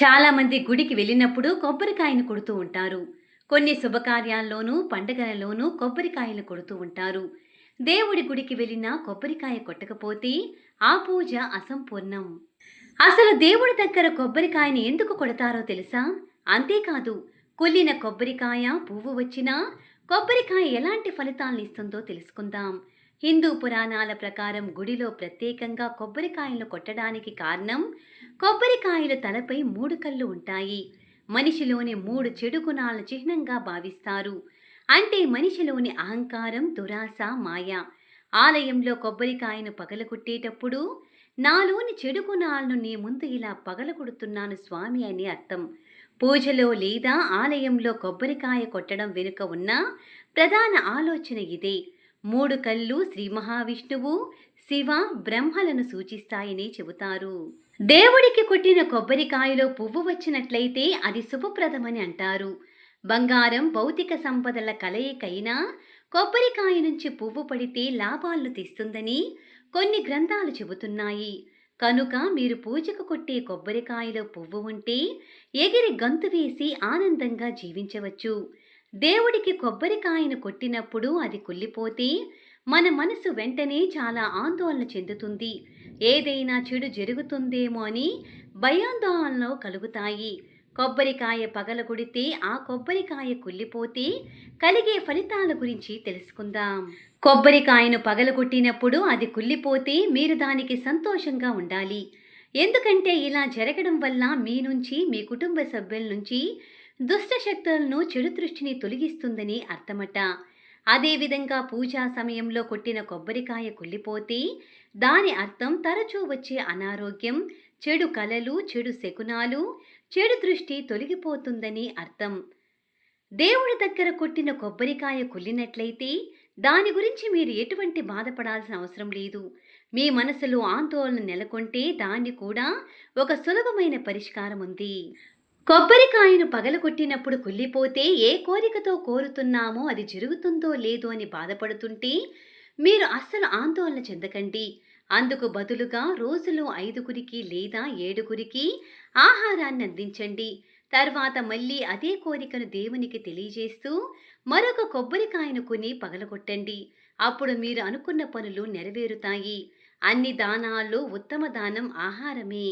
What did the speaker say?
చాలామంది గుడికి వెళ్ళినప్పుడు కొబ్బరికాయను కొడుతూ ఉంటారు. కొన్ని శుభకార్యాల్లోనూ పండగలలోనూ కొబ్బరికాయలు కొడుతూ ఉంటారు. దేవుడి గుడికి వెళ్ళినా కొబ్బరికాయ కొట్టకపోతే ఆ పూజ అసంపూర్ణం. అసలు దేవుడి దగ్గర కొబ్బరికాయని ఎందుకు కొడతారో తెలుసా? అంతేకాదు కుళ్ళిన కొబ్బరికాయ పువ్వు వచ్చినా కొబ్బరికాయ ఎలాంటి ఫలితాలను ఇస్తుందో తెలుసుకుందాం. హిందూ పురాణాల ప్రకారం గుడిలో ప్రత్యేకంగా కొబ్బరికాయలు కొట్టడానికి కారణం కొబ్బరికాయలు తలపై మూడు కళ్ళు ఉంటాయి. మనిషిలోని మూడు చెడు గుణాల చిహ్నంగా భావిస్తారు. అంటే మనిషిలోని అహంకారం దురాశ మాయ. ఆలయంలో కొబ్బరికాయను పగలగొట్టేటప్పుడు నాలోని చెడు గుణాలను నీ ముందు ఇలా పగలగొడుతున్నాను స్వామి అని అర్థం. పూజలో లేదా ఆలయంలో కొబ్బరికాయ కొట్టడం వెనుక ఉన్న ప్రధాన ఆలోచన ఇదే. మూడు కళ్ళు శ్రీ మహావిష్ణువు శివ బ్రహ్మలను సూచిస్తాయని చెబుతారు. దేవుడికి కొట్టిన కొబ్బరికాయలో పువ్వు వచ్చినట్లయితే అది శుభప్రదమని అంటారు. బంగారం భౌతిక సంపదల కలయికైనా కొబ్బరికాయ నుంచి పువ్వు పడితే లాభాలను తెస్తుందని కొన్ని గ్రంథాలు చెబుతున్నాయి. కనుక మీరు పూజకు కొట్టే కొబ్బరికాయలో పువ్వు ఉంటే ఎగిరి గంతు వేసి ఆనందంగా జీవించవచ్చు. దేవుడికి కొబ్బరికాయను కొట్టినప్పుడు అది కుళ్ళిపోతే మన మనసు వెంటనే చాలా ఆందోళన చెందుతుంది. ఏదైనా చెడు జరుగుతుందేమో అని భయాందోళనలు కలుగుతాయి. కొబ్బరికాయ పగలగొడితే ఆ కొబ్బరికాయ కుళ్ళిపోతే కలిగే ఫలితాల గురించి తెలుసుకుందాం. కొబ్బరికాయను పగలగొట్టినప్పుడు అది కుళ్ళిపోతే మీరు దానికి సంతోషంగా ఉండాలి. ఎందుకంటే ఇలా జరగడం వల్ల మీ నుంచి మీ కుటుంబ సభ్యుల నుంచి దుష్ట శక్తులను చెడు దృష్టిని తొలగిస్తుందని అర్థమట. అదేవిధంగా పూజా సమయంలో కొట్టిన కొబ్బరికాయ కుళ్ళిపోతే దాని అర్థం తరచూ వచ్చే అనారోగ్యం చెడు కలలు చెడు శకునాలు చెడు దృష్టి తొలగిపోతుందని అర్థం. దేవుడి దగ్గర కొట్టిన కొబ్బరికాయ కుళ్ళినట్లయితే దాని గురించి మీరు ఎటువంటి బాధపడాల్సిన అవసరం లేదు. మీ మనసులో ఆందోళన నెలకొంటే దాన్ని కూడా ఒక సులభమైన పరిష్కారం ఉంది. కొబ్బరికాయను పగలగొట్టినప్పుడు కుళ్ళిపోతే ఏ కోరికతో కోరుతున్నామో అది జరుగుతుందో లేదో అని బాధపడుతుంటే మీరు అస్సలు ఆందోళన చెందకండి. అందుకు బదులుగా రోజులో ఐదుగురికి లేదా ఏడుగురికి ఆహారాన్ని అందించండి. తర్వాత మళ్ళీ అదే కోరికను దేవునికి తెలియజేస్తూ మరొక కొబ్బరికాయను కొని పగలగొట్టండి. అప్పుడు మీరు అనుకున్న పనులు నెరవేరుతాయి. అన్ని దానాల్లో ఉత్తమ దానం ఆహారమే.